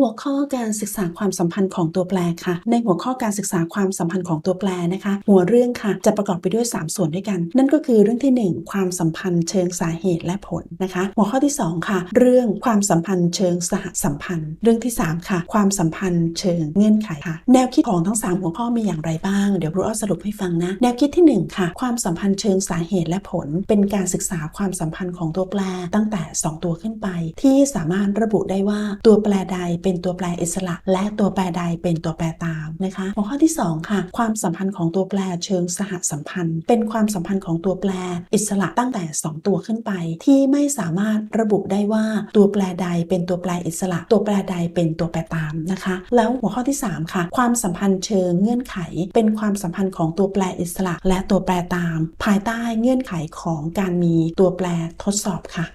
หัวข้อการศึกษาความสัมพันธ์ของตัวแปรค่ะ ในหัวข้อการศึกษาความสัมพันธ์ของตัวแปรนะคะ หัวเรื่องค่ะ จะประกอบไปด้วย 3 ส่วนด้วยกัน นั่นก็คือเรื่องที่ 1 ความสัมพันธ์เชิงสาเหตุและผลนะคะ หัวข้อที่ 2 ค่ะ เรื่องความสัมพันธ์เชิงสหสัมพันธ์ เรื่องที่ 3 ค่ะ ความสัมพันธ์เชิงเงื่อนไขค่ะ แนวคิดของทั้ง 3 หัวข้อมีอย่างไรบ้าง เดี๋ยวครูอ้อสรุปให้ฟังนะ แนวคิดทีหนึ่1 ค่ะ ความสัมพันธ์เชิงสาเหตุและผล เป็นการศึกษาความสัมพันธ์ของตัวแปรตั้งแต่ 2 ตัวขึ้นไป ที่สามารถระบุได้ว่าตัวแปรใดเป็นตัวแปรอิสระ และตัวแปรใดเป็นตัวแปรตามนะคะหัวข้อที่ 2 ค่ะ ความสัมพันธ์ของตัวแปรเชิงสหสัมพันธ์ เป็นความสัมพันธ์ของตัวแปรอิสระตั้งแต่ 2 ตัวขึ้นไป ที่ไม่สามารถระบุได้ว่าตัวแปรใดเป็นตัวแปรอิสระ ตัวแปรใดเป็นตัวแปรตามนะคะ แล้วหัวข้อที่ 3 ค่ะ ความสัมพันธ์เชิงเงื่อนไข เป็นความสัมพันธ์ของตัวแปรอิสระ และตัวแปรตาม ภายใต้เงื่อนไขของการมีตัวแปรทดสอบค่ะ